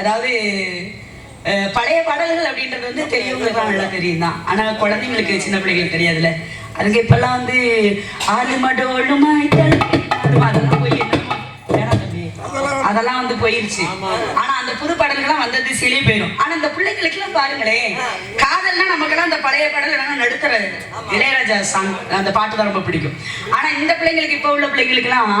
அதாவது பழைய பாடல்கள் அப்படின்றது வந்து பெரியவங்களுக்கு நல்லா தெரியும் தான். ஆனா குழந்தைங்களுக்கு சின்ன பிள்ளைங்களுக்கு தெரியாதுல்ல. அதுக்கு இப்பெல்லாம் வந்து ஆளு மடோளுமாய் அதெல்லாம் போய். அதெல்லாம் வந்து போயிருச்சு. ஆனா அந்த புது பாடல்கள்லாம் வந்தது சிலே போயிடும் ஆனா இந்த பிள்ளைங்களுக்கு எல்லாம் பாருங்களேன் காதல்னா நமக்கெல்லாம் அந்த பழைய பாடல் வேணா நடுத்தர இளையராஜா சாங் அந்த பாட்டு தான் ரொம்ப பிடிக்கும். ஆனா இந்த பிள்ளைங்களுக்கு இப்ப உள்ள பிள்ளைங்களுக்கு எல்லாம்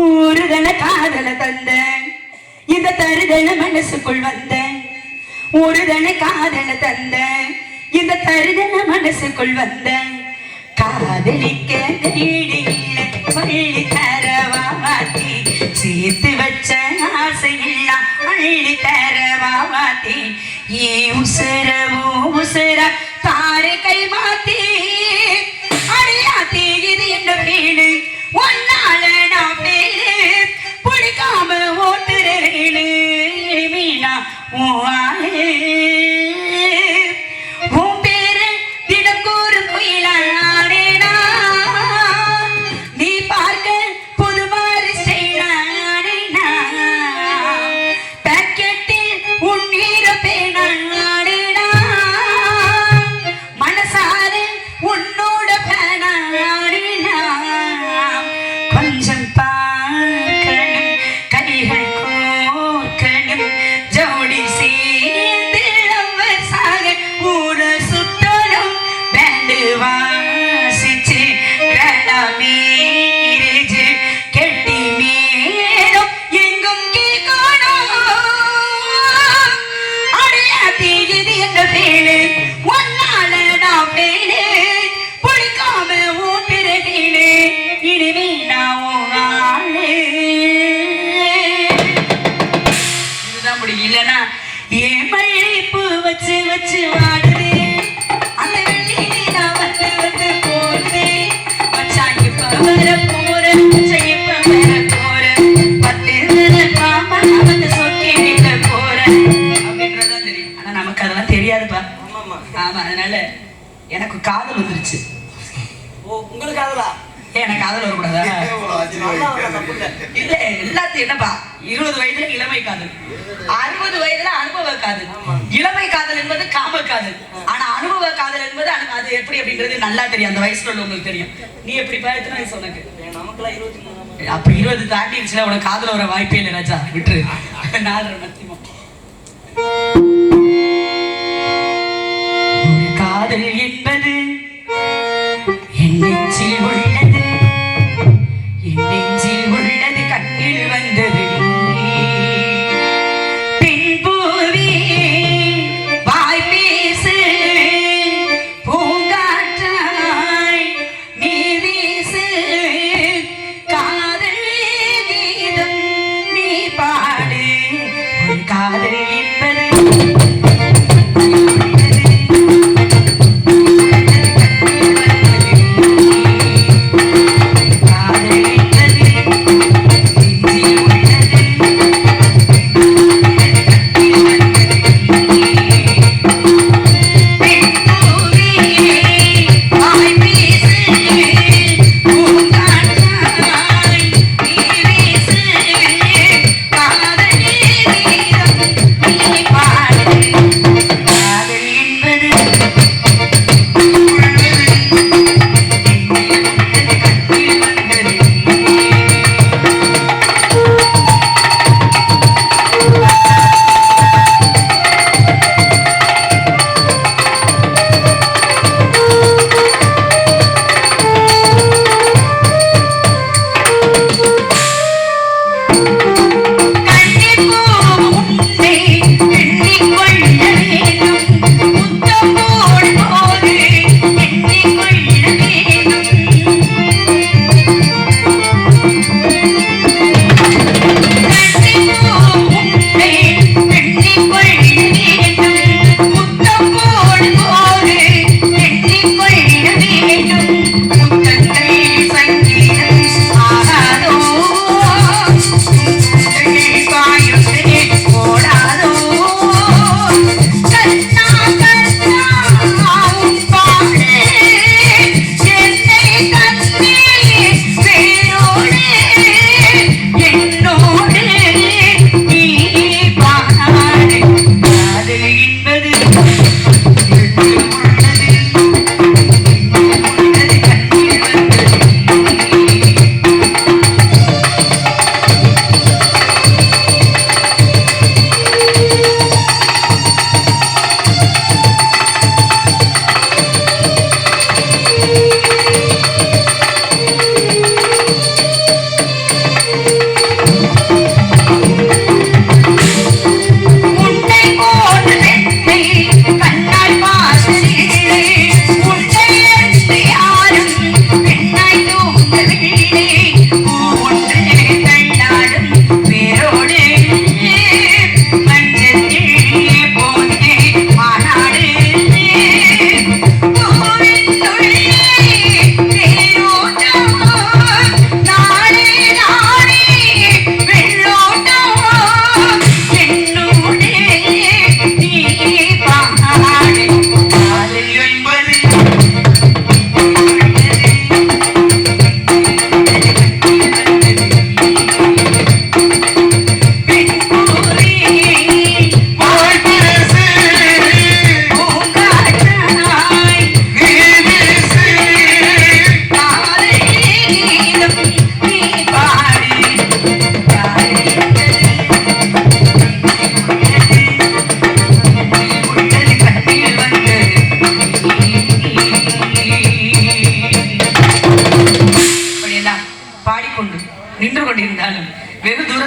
ஊருதல காதல தந்த இந்த தருதல மனசுக்குள் வந்த ஒருதன காதல தந்த இந்த தருதல மனசுக்குள் வந்த காதலிக்க ஈடு இல்ல பள்ளி தரவா மாத்தி. சேர்த்து வச்ச ஆசையெல்லாம் அள்ளி தரவா மாத்தி. ஏ உசரவோ உசர தாரை கை மாத்தி. இல்லைன்னா ஏன் மல்லிப்பூ வச்சு வச்சு வா ஆமா. அதனால எனக்கு காதல் வந்துருச்சு. ஓ உங்களுக்கு காதலா? எனக்கு காதல் வரக்கூடாதா? இல்ல. எல்லாத்தையும் என்னப்பா இருபது வயதுல இளமை காதல். அறுபது வயதுல அனுபவ காதல். இளமை காதல் என்பது காம காதல். ஆனா அனுபவ காதல் என்பது அது எப்படி அப்படின்றது நல்லா தெரியும். அந்த வயசுல உள்ளவங்களுக்கு தெரியும். நீ எப்படி எத்தனை வயசு உனக்கு? நமக்குலாம் இருபத்தி மூணு அப்ப இருபது தாண்டிடுச்சுல உனக்கு காதல வர வாய்ப்பே இல்லை ராஜா. விட்டுரு. நாலரை மத்தியமம் ஒரு காதல் என்பது என் நெஞ்சில் உள்ளது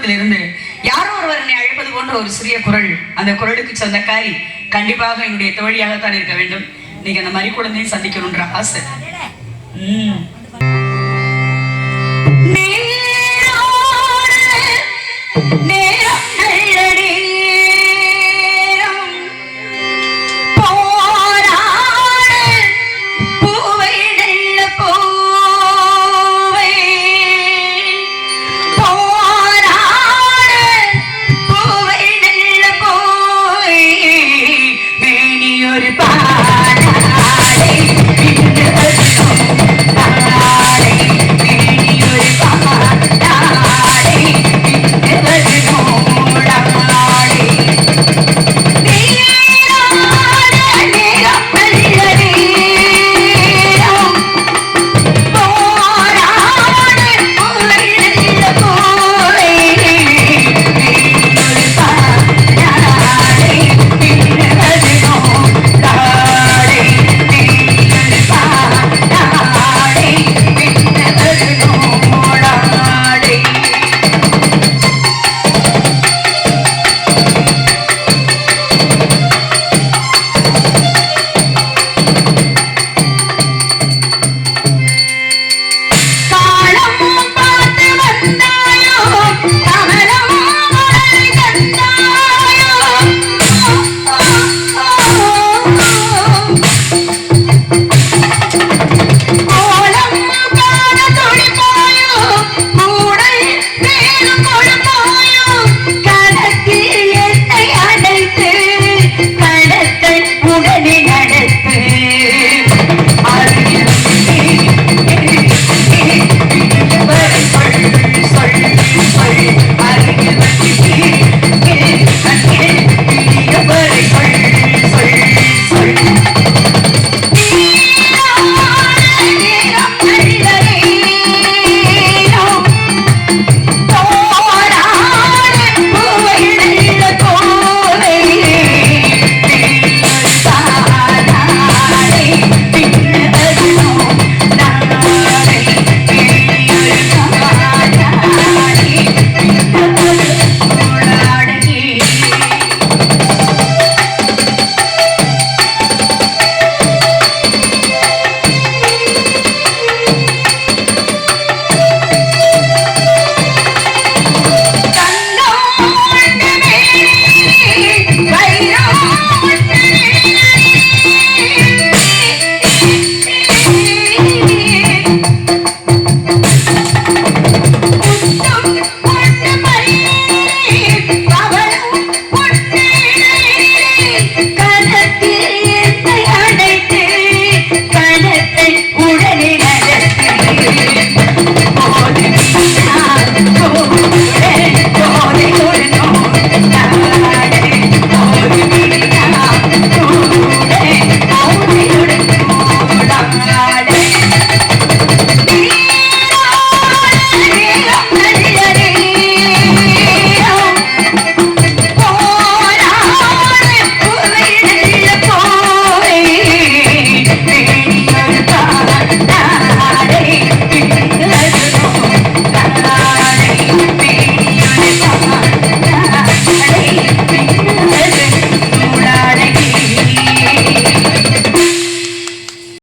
தூரத்திலிருந்து யாரோ ஒருவர் என்னை அழைப்பது போன்ற ஒரு சிறிய குரல் அந்த குரலுக்கு சொந்தக்காரி கண்டிப்பாக என்னுடைய தோழியாகத்தான் இருக்க வேண்டும். நீங்க அந்த மாதிரி குழந்தையும் சந்திக்கணும்ன்ற ஆசை உம்